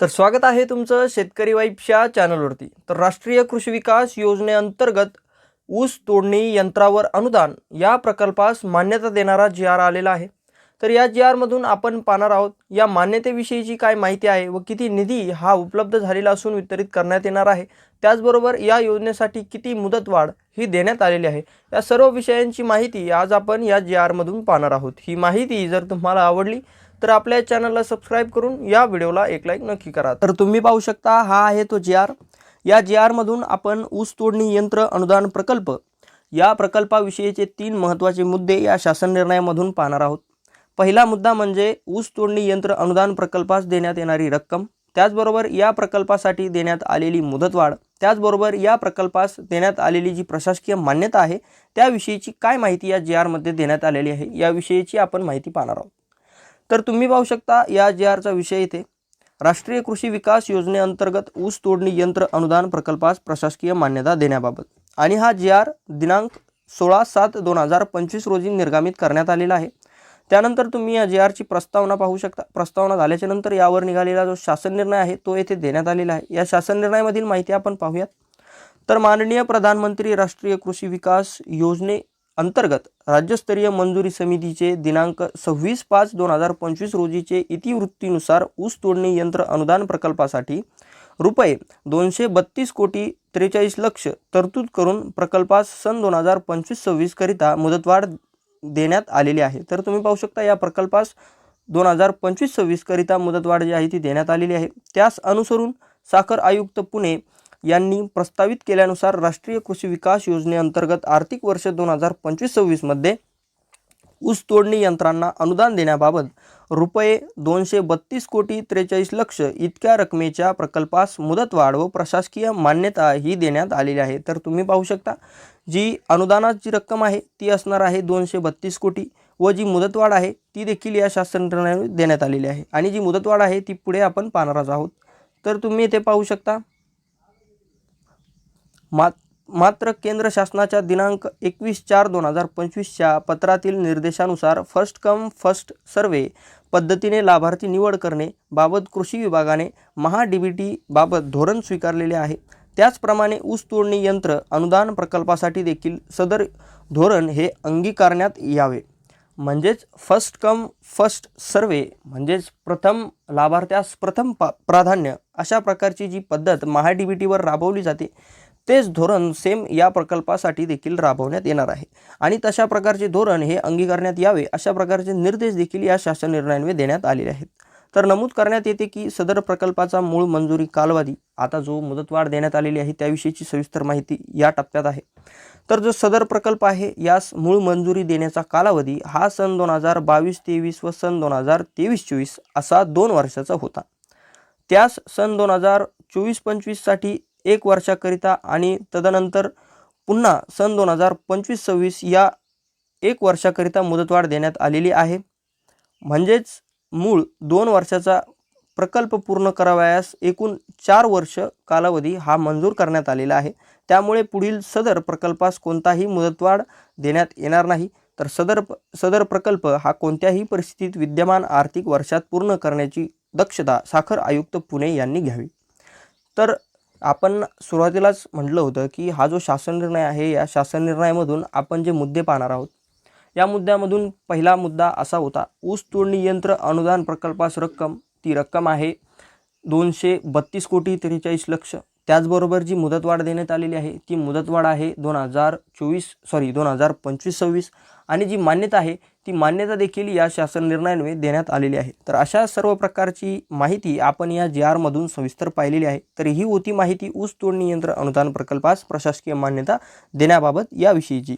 तर स्वागत आहे तुमचं शेतकरी वाईफच्या चॅनलवरती. तर राष्ट्रीय कृषी विकास योजनेअंतर्गत ऊस तोडणी यंत्रावर अनुदान या प्रकल्पास मान्यता देणारा जी आर आलेला आहे. तर या जी आरमधून आपण पाहणार आहोत या मान्यतेविषयीची काय माहिती आहे व किती निधी हा उपलब्ध झालेला असून वितरित करण्यात येणार आहे. त्याचबरोबर या योजनेसाठी किती मुदतवाढ ही देण्यात आलेली आहे. या सर्व विषयांची माहिती आज आपण या जी आरमधून पाहणार आहोत. ही माहिती जर तुम्हाला आवडली तर आपल्या चॅनलला सबस्क्राईब करून या व्हिडिओला एक लाईक नक्की करा. तर तुम्ही पाहू शकता हा आहे तो जी आर या जी आरमधून आपण ऊस तोडणी यंत्र अनुदान प्रकल्प या प्रकल्पाविषयीचे तीन महत्त्वाचे मुद्दे या शासन निर्णयामधून पाहणार आहोत. पहिला मुद्दा म्हणजे ऊस तोडणी यंत्र अनुदान प्रकल्पास देण्यात येणारी रक्कम. त्याचबरोबर या प्रकल्पासाठी देण्यात आलेली मुदतवाढ. त्याचबरोबर या प्रकल्पास देण्यात आलेली जी प्रशासकीय मान्यता आहे त्याविषयीची काय माहिती या जी आरमध्ये देण्यात आलेली आहे याविषयीची आपण माहिती पाहणार आहोत. तर तुम्ही पाहू शकता या जी आरचा विषय इथे. राष्ट्रीय कृषी विकास योजनेअंतर्गत ऊस तोडणी यंत्र अनुदान प्रकल्पास प्रशासकीय मान्यता देण्याबाबत. आणि हा जी आर दिनांक सोळा सात दोन हजार पंचवीस रोजी निर्गमित करण्यात आलेला आहे. त्यानंतर तुम्ही या जी आरची प्रस्तावना पाहू शकता. प्रस्तावना झाल्याच्यानंतर यावर निघालेला जो शासन निर्णय आहे तो येथे देण्यात आलेला आहे. या शासन निर्णयामधील माहिती आपण पाहूयात. तर माननीय प्रधानमंत्री राष्ट्रीय कृषी विकास योजने अंतर्गत राज्यस्तरीय मंजुरी समितीचे दिनांक सव्वीस पाच दोन हजार पंचवीस रोजीचे इतिवृत्तीनुसार ऊस तोडणी यंत्र अनुदान प्रकल्पासाठी रुपये दोनशे बत्तीस कोटी त्रेचाळीस लक्ष तरतूद करून प्रकल्पास सन दोन हजार पंचवीस सव्वीसकरिता मुदतवाढ देण्यात आलेली आहे. तर तुम्ही पाहू शकता या प्रकल्पास दोन हजार पंचवीस सव्वीसकरिता मुदतवाढ जी आहे ती देण्यात आलेली आहे. त्यास अनुसरून साखर आयुक्त पुणे यांनी प्रस्तावित केल्यानुसार राष्ट्रीय कृषी विकास योजनेअंतर्गत आर्थिक वर्ष दोन हजार पंचवीस सव्वीसमध्ये ऊस तोडणी यंत्रांना अनुदान देण्याबाबत रुपये दोनशे बत्तीस कोटी त्रेचाळीस लक्ष इतक्या रकमेच्या प्रकल्पास मुदतवाढ व प्रशासकीय मान्यता ही देण्यात आलेली आहे. तर तुम्ही पाहू शकता जी अनुदानाची रक्कम आहे ती असणार आहे दोनशे बत्तीस कोटी व जी मुदतवाढ आहे ती देखील या शासन निर्णयाने देण्यात आलेली आहे. आणि जी मुदतवाढ आहे ती पुढे आपण पाहणारच आहोत. तर तुम्ही इथे पाहू शकता मात मात्र केंद्र शासनाच्या दिनांक एकवीस चार दोन हजार पंचवीसच्या पत्रातील निर्देशानुसार फर्स्ट कम फर्स्ट सर्वे पद्धतीने लाभार्थी निवड करणे बाबत कृषी विभागाने महा डी बी टी बाबत धोरण स्वीकारलेले आहे. त्याचप्रमाणे ऊस तोडणी यंत्र अनुदान प्रकल्पासाठी देखील सदर धोरण हे अंगीकारण्यात यावे. म्हणजेच फर्स्ट कम फर्स्ट सर्वे म्हणजेच प्रथम लाभार्थ्यास प्रथम पा प्राधान्य अशा प्रकारची जी पद्धत महा डी बी टीवर राबवली जाते तेच धोरण सेम या प्रकल्पासाठी देखील राबवण्यात येणार आहे. आणि तशा प्रकारचे धोरण हे अंगीकारण्यात यावे अशा प्रकारचे निर्देश देखील या शासन निर्णयांवर देण्यात आलेले आहेत. तर नमूद करण्यात येते की सदर प्रकल्पाचा मूळ मंजुरी कालावधी आता जो मुदतवाढ देण्यात आलेली आहे त्याविषयीची सविस्तर माहिती या टप्प्यात आहे. तर जो सदर प्रकल्प आहे यास मूळ मंजुरी देण्याचा कालावधी हा सन दोन हजार बावीस तेवीस व सन दोन हजार तेवीस चोवीस असा दोन वर्षाचा होता. त्यास सन दोन हजार चोवीस पंचवीससाठी एक वर्षाकरिता आणि तदनंतर पुन्हा सन दोन हजार पंचवीस सव्वीस या एक वर्षाकरिता मुदतवाढ देण्यात आलेली आहे. म्हणजेच मूळ दोन वर्षाचा प्रकल्प पूर्ण करावयास एकूण चार वर्ष कालावधी हा मंजूर करण्यात आलेला आहे. त्यामुळे पुढील सदर प्रकल्पास कोणताही मुदतवाढ देण्यात येणार नाही. तर सदर सदर प्रकल्प हा कोणत्याही परिस्थितीत विद्यमान आर्थिक वर्षात पूर्ण करण्याची दक्षता साखर आयुक्त पुणे यांनी घ्यावी. तर आपण सुरुवातीलाच म्हटलं होतं की हा जो शासन निर्णय आहे या शासन निर्णयामधून आपण जे मुद्दे पाहणार आहोत या मुद्द्यामधून पहिला मुद्दा असा होता ऊस तोडणी यंत्र अनुदान प्रकल्पास रक्कम ती रक्कम आहे दोनशे बत्तीस कोटी त्रेचाळीस लक्ष. त्याचबरोबर जी मुदतवाढ देण्यात आलेली आहे ती मुदतवाढ आहे दोन हजार चोवीस सॉरी दोन हजार पंचवीस सव्वीस. आणि जी मान्यता आहे ती मान्यता देखील या शासन निर्णयान्वये देण्यात आलेली आहे. तर अशा सर्व प्रकारची माहिती आपण या जी आरमधून सविस्तर पाहिलेली आहे. तर ही होती माहिती ऊस तोडणी यंत्र अनुदान प्रकल्पास प्रशासकीय मान्यता देण्याबाबत याविषयीची